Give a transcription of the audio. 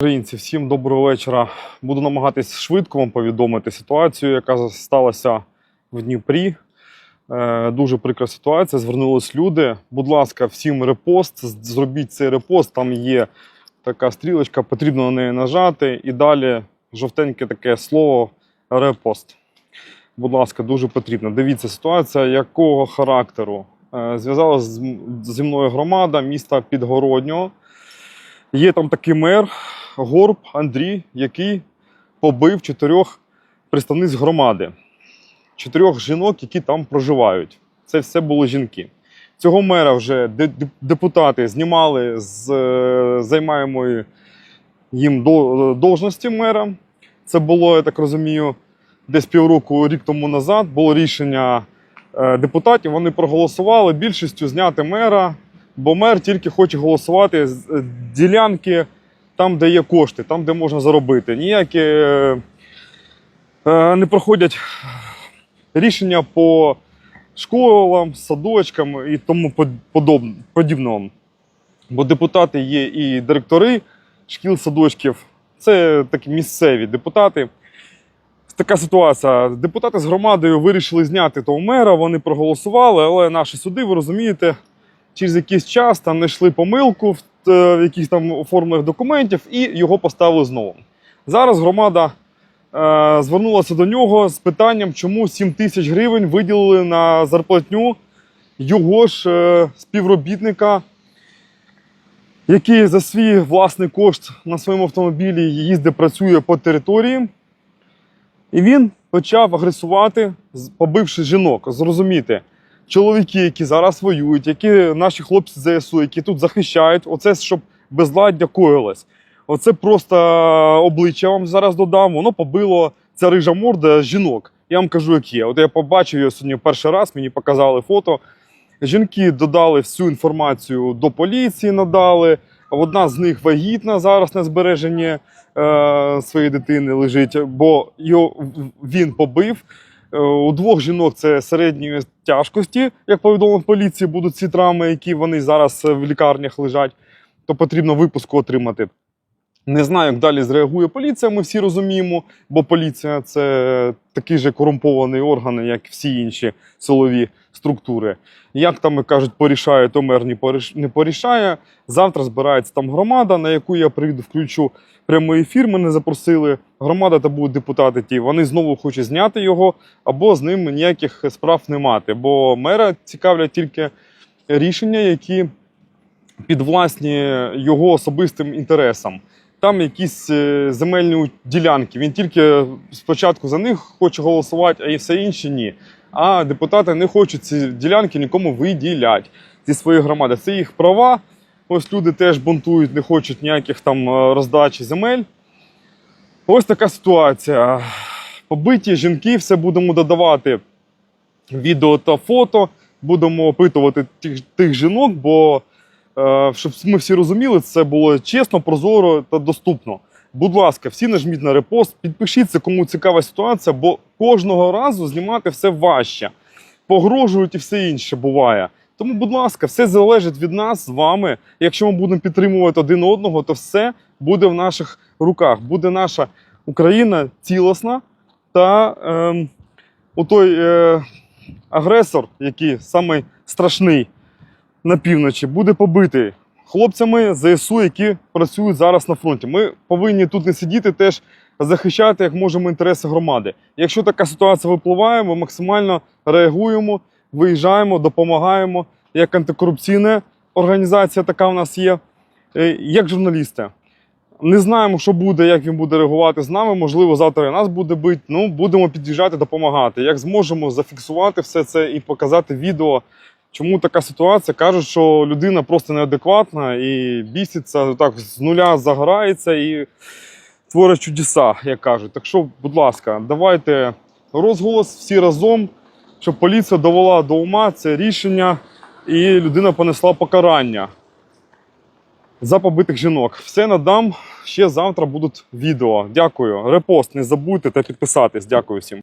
Українці, всім доброго вечора. Буду намагатись швидко вам повідомити ситуацію, яка сталася в Дніпрі. Е, дуже прикра ситуація. Звернулись люди. Будь ласка, всім репост. Зробіть цей репост. Там є така стрілочка, потрібно на неї нажати. І далі жовтеньке таке слово репост. Будь ласка, дуже потрібно. Дивіться, ситуація якого характеру. Е, Зв'язалася зі мною громада міста Підгороднього. Є там такий мер, Горб Андрій, який побив чотирьох представниць громади, чотирьох жінок, які там проживають. Це все були жінки. Цього мера вже де- де- депутати знімали з е, займаємої їм до- должності мера. Це було, я так розумію, десь півроку, рік тому назад. Було рішення е, депутатів. Вони проголосували більшістю зняти мера, бо мер тільки хоче голосувати з е, ділянки там, де є кошти, там, де можна заробити. Ніякі е, е, не проходять рішення по школам, садочкам і тому подібному. Бо депутати є і директори шкіл, садочків, це такі місцеві депутати. Така ситуація. Депутати з громадою вирішили зняти того мера, вони проголосували, але наші суди, ви розумієте, через якийсь час там знайшли помилку в, в якихось там оформлених документів і його поставили знову. Зараз громада е, звернулася до нього з питанням, чому 7 тисяч гривень виділили на зарплатню його ж е, співробітника, який за свій власний кошт на своєму автомобілі їздить, працює по території. І він почав агресувати, побивши жінок. Зрозуміти, чоловіки, які зараз воюють, які наші хлопці ЗСУ, які тут захищають, оце щоб безладдя коїлось. Оце просто обличчя вам зараз додам. Воно побило ця рижа морда жінок. Я вам кажу, як є. От я побачив його сьогодні перший раз, мені показали фото. Жінки додали всю інформацію до поліції, надали. Одна з них вагітна зараз на збереженні е, своєї дитини лежить, бо його він побив. Е, У двох жінок це середньої тяжкості, як повідомив поліції, будуть ці травми, які вони зараз е, в лікарнях лежать, то потрібно випуску отримати. Не знаю, як далі зреагує поліція, ми всі розуміємо, бо поліція це такий же корумпований орган, як всі інші силові структури. Як там кажуть, порішає, то мер не порішає. Завтра збирається там громада, на яку я прийду, включу прямий ефір. Мене запросили. Громада та будуть депутати ті. Вони знову хочуть зняти його, або з ним ніяких справ не мати. Бо мера цікавлять тільки рішення, які підвласні його особистим інтересам. Там якісь е, земельні ділянки. Він тільки спочатку за них хоче голосувати, а і все інше ні. А депутати не хочуть ці ділянки нікому виділяти зі своєї громади. Це їх права. Ось люди теж бунтують, не хочуть ніяких там е, роздачі земель. Ось така ситуація. Побиті жінки, все будемо додавати відео та фото. Будемо опитувати тих, тих жінок, бо е, щоб ми всі розуміли, це було чесно, прозоро та доступно. Будь ласка, всі нажміть на репост, підпишіться, кому цікава ситуація, бо кожного разу знімати все важче. Погрожують і все інше буває. Тому, будь ласка, все залежить від нас з вами. Якщо ми будемо підтримувати один одного, то все буде в наших руках. Буде наша Україна цілісна та ем, отой е, агресор, який самий страшний на півночі, буде побитий хлопцями ЗСУ, які працюють зараз на фронті. Ми повинні тут не сидіти, теж захищати як можемо інтереси громади. Якщо така ситуація випливає, ми максимально реагуємо, виїжджаємо, допомагаємо. Як антикорупційна організація, така в нас є, е, як журналісти. Не знаємо, що буде, як він буде реагувати з нами. Можливо, завтра і нас буде бити. Ну, будемо під'їжджати, допомагати. Як зможемо зафіксувати все це і показати відео. Чому така ситуація? Кажуть, що людина просто неадекватна і біситься, так з нуля загорається і творить чудеса, як кажуть. Так що, будь ласка, давайте розголос всі разом, щоб поліція довела до ума це рішення, і людина понесла покарання за побитих жінок. Все надам. Ще завтра будуть відео. Дякую. Репост не забудьте та підписатись. Дякую всім.